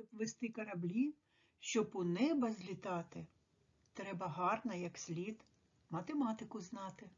Щоб вести кораблі, щоб у небо злітати, треба гарно, як слід, математику знати.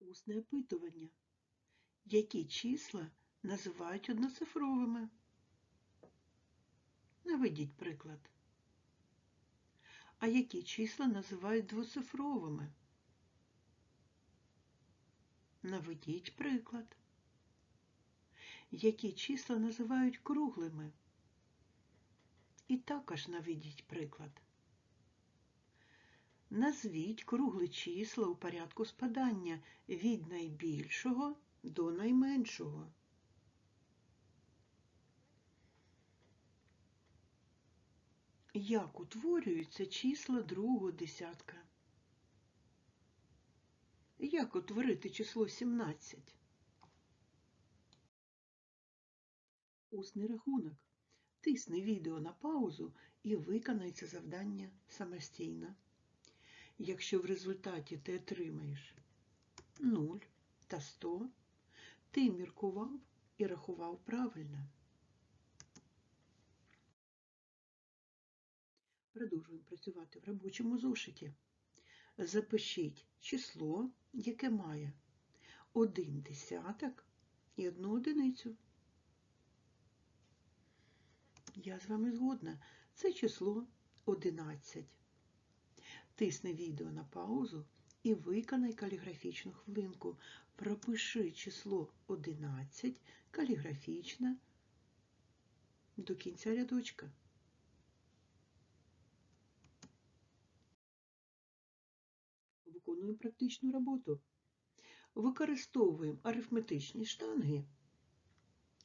Усне опитування. Які числа називають одноцифровими? Наведіть приклад. А які числа називають двоцифровими? Наведіть приклад. Які числа називають круглими? І також наведіть приклад. Назвіть круглі числа у порядку спадання від найбільшого до найменшого. Як утворюються числа другого десятка? Як утворити число 17? Усний рахунок. Тисни відео на паузу і виконай це завдання самостійно. Якщо в результаті ти отримаєш 0 та 100, ти міркував і рахував правильно. Продовжуємо працювати в робочому зошиті. Запишіть число, яке має один десяток і одну одиницю. Я з вами згодна. Це число 11. Тисни відео на паузу і виконай каліграфічну хвилинку. Пропиши число 11 каліграфічно до кінця рядочка. Виконуємо практичну роботу. Використовуємо арифметичні штанги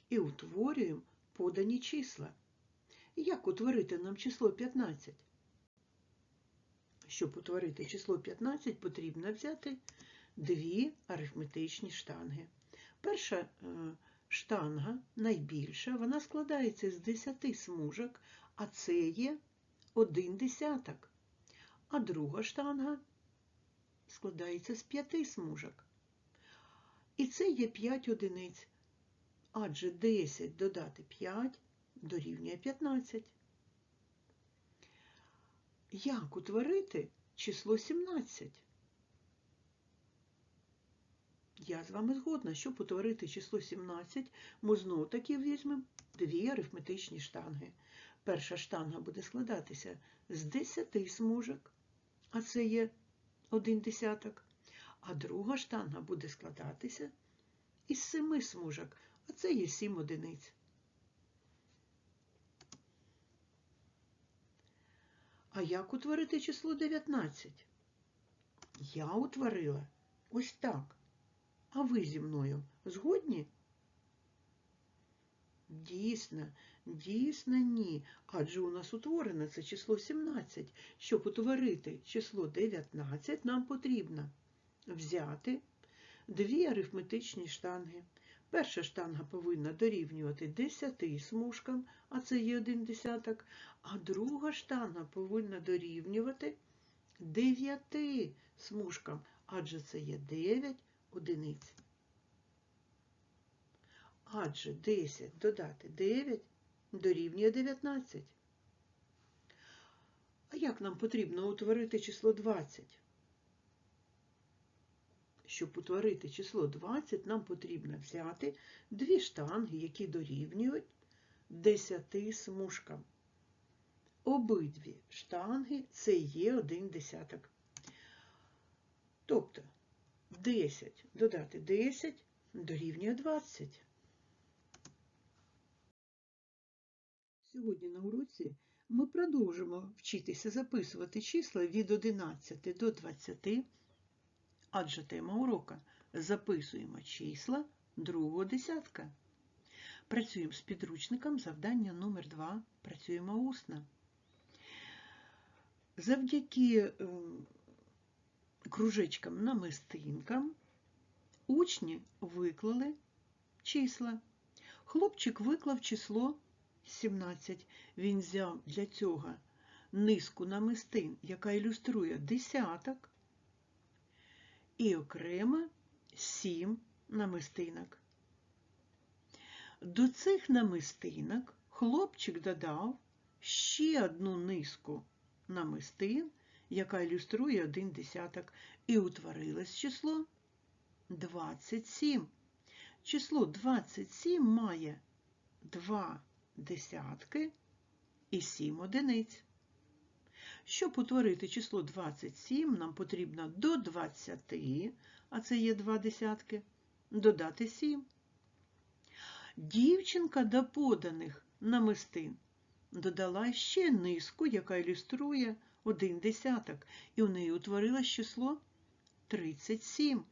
і утворюємо подані числа. Як утворити нам число 15? Щоб утворити число 15, потрібно взяти дві арифметичні штанги. Перша е, штанга найбільша, вона складається з 10 смужок, а це є один десяток. А друга штанга складається з 5 смужок. І це є 5 одиниць. Адже 10 додати 5 дорівнює 15. Як утворити число 17? Я з вами згодна, щоб утворити число 17, ми знову таки візьмемо дві арифметичні штанги. Перша штанга буде складатися з 10 смужок, а це є один десяток, а друга штанга буде складатися із 7 смужок, а це є 7 одиниць. А як утворити число 19? Я утворила ось так. А ви зі мною згодні? Дійсно, дійсно ні. Адже у нас утворене це число 17. Щоб утворити число 19, нам потрібно взяти дві арифметичні штанги. Перша штанга повинна дорівнювати 10 смужкам, а це є один десяток, а друга штанга повинна дорівнювати 9 смужкам, адже це є 9 одиниць. Адже 10 додати 9 дорівнює 19. А як нам потрібно утворити число 20? Щоб утворити число 20, нам потрібно взяти дві штанги, які дорівнюють 10 смужкам. Обидві штанги це є один десяток. Тобто 10 додати 10 дорівнює 20. Сьогодні на уроці ми продовжимо вчитися записувати числа від 11 до 20, адже тема урока записуємо числа другого десятка. Працюємо з підручником завдання номер 2 працюємо усно. Завдяки кружечкам намистинкам учні виклали числа. Хлопчик виклав число 17. Він взяв для цього низку намистин, яка ілюструє десяток, і окремо 7 намистинок. До цих намистинок хлопчик додав ще одну низку намистин, яка ілюструє один десяток, і утворилось число 27. Число 27 має 2 десятки і 7 одиниць. Щоб утворити число 27, нам потрібно до 20, а це є 2 десятки, додати 7. Дівчинка до поданих намистин додала ще низку, яка ілюструє один десяток, і в неї утворилось число 37.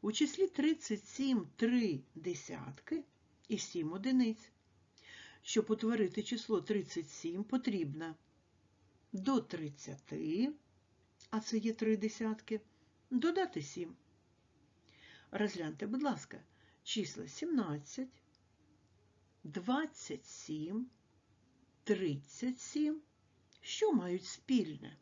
У числі 37 три десятки і 7 одиниць. Щоб утворити число 37, потрібно до 30, а це є 3 десятки, додати 7. Розгляньте, будь ласка, числа 17, 27, 37, що мають спільне?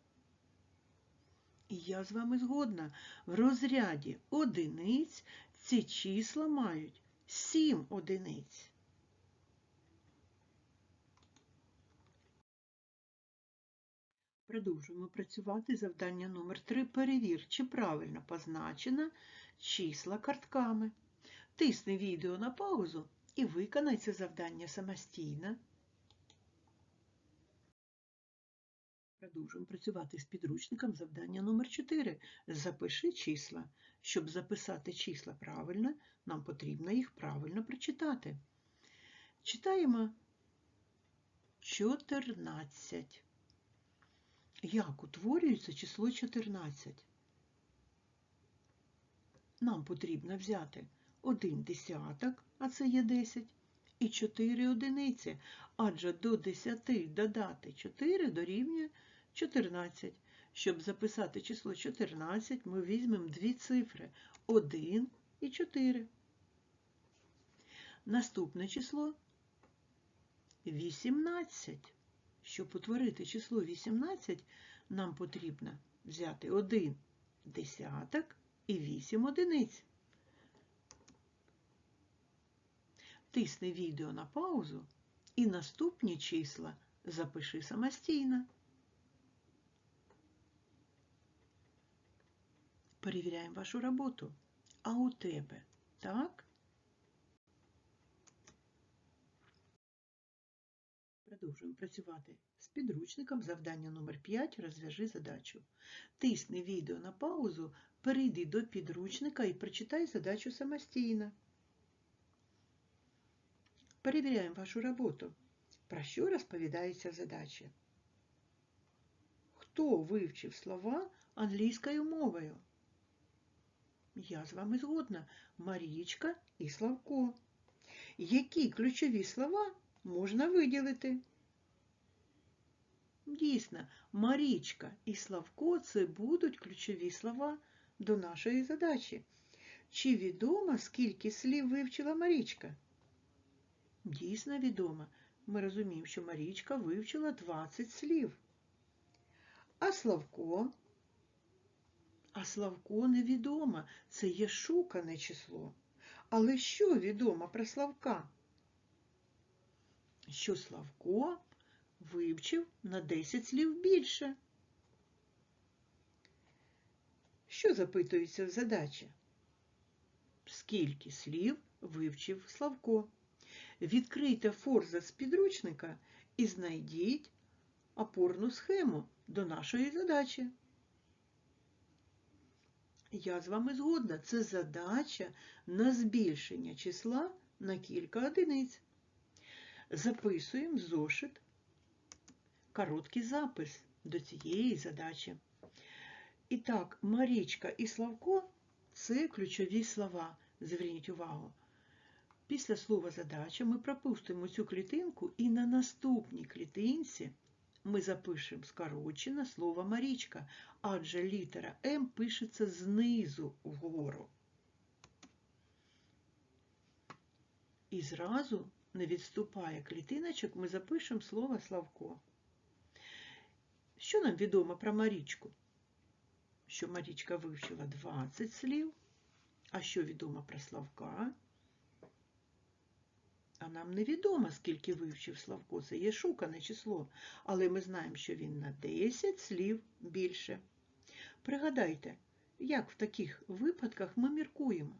І я з вами згодна, в розряді одиниць ці числа мають 7 одиниць. Продовжуємо працювати завдання номер 3 Перевір, чи правильно позначено числа картками. Тисни відео на паузу і виконай це завдання самостійно. Продовжуємо працювати з підручником завдання номер 4 Запиши числа. Щоб записати числа правильно, нам потрібно їх правильно прочитати. Читаємо 14. Як утворюється число 14? Нам потрібно взяти один десяток, а це є 10, і 4 одиниці, адже до 10 додати 4 дорівнює 14. Щоб записати число 14, ми візьмемо дві цифри 1 і 4. Наступне число 18. Щоб утворити число 18, нам потрібно взяти 1 десяток і 8 одиниць. Тисни відео на паузу і наступні числа запиши самостійно. Перевіряємо вашу роботу. А у тебе так? Продовжуємо працювати з підручником. Завдання номер 5 розв'яжи задачу. Тисни відео на паузу, перейди до підручника і прочитай задачу самостійно. Перевіряємо вашу роботу. Про що розповідається задача? Хто вивчив слова англійською мовою? Я з вами згодна. Марічка і Славко. Які ключові слова можна виділити? Дійсно, Марічка і Славко це будуть ключові слова до нашої задачі. Чи відомо, скільки слів вивчила Марічка? Дійсно відомо. Ми розуміємо, що Марічка вивчила 20 слів. А Славко? А Славко невідомо, це є шукане число. Але що відомо про Славка? Що Славко вивчив на 10 слів більше. Що запитується в задачі? Скільки слів вивчив Славко? Відкрийте форза з підручника і знайдіть опорну схему до нашої задачі. Я з вами згодна. Це задача на збільшення числа на кілька одиниць. Записуємо зошит короткий запис до цієї задачі. І так, Марічка і Славко це ключові слова. Зверніть увагу. Після слова задача ми пропустимо цю клітинку і на наступній клітинці ми запишемо скорочене слово Марічка, адже літера М пишеться знизу вгору. І зразу, не відступає клітиночок, ми запишемо слово Славко. Що нам відомо про Марічку? Що Марічка вивчила 20 слів. А що відомо про Славка? А нам невідомо, скільки вивчив Славко. Це є шукане число. Але ми знаємо, що він на 10 слів більше. Пригадайте, як в таких випадках ми міркуємо.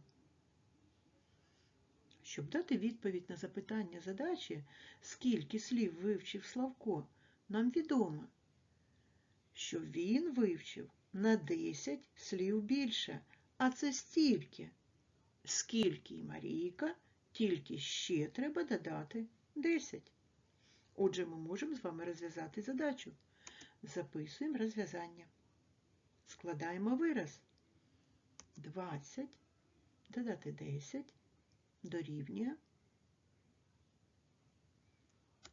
Щоб дати відповідь на запитання задачі, скільки слів вивчив Славко, нам відомо, що він вивчив на 10 слів більше. А це стільки. Скільки й Марійка, тільки ще треба додати 10. Отже, ми можемо з вами розв'язати задачу. Записуємо розв'язання. Складаємо вираз. 20 додати 10 дорівнює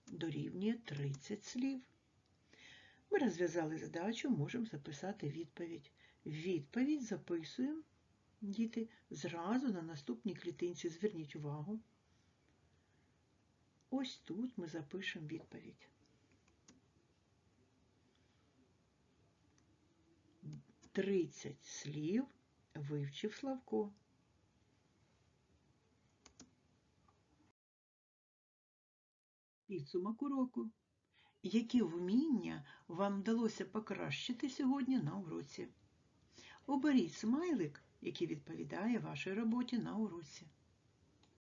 дорівнює 30 слів. Ми розв'язали задачу, можемо записати відповідь. Відповідь записуємо, діти, зразу на наступній клітинці. Зверніть увагу. Ось тут ми запишемо відповідь. Тридцять слів вивчив Славко. Підсумок уроку. Які вміння вам вдалося покращити сьогодні на уроці? Оберіть смайлик, який відповідає вашій роботі на уроці.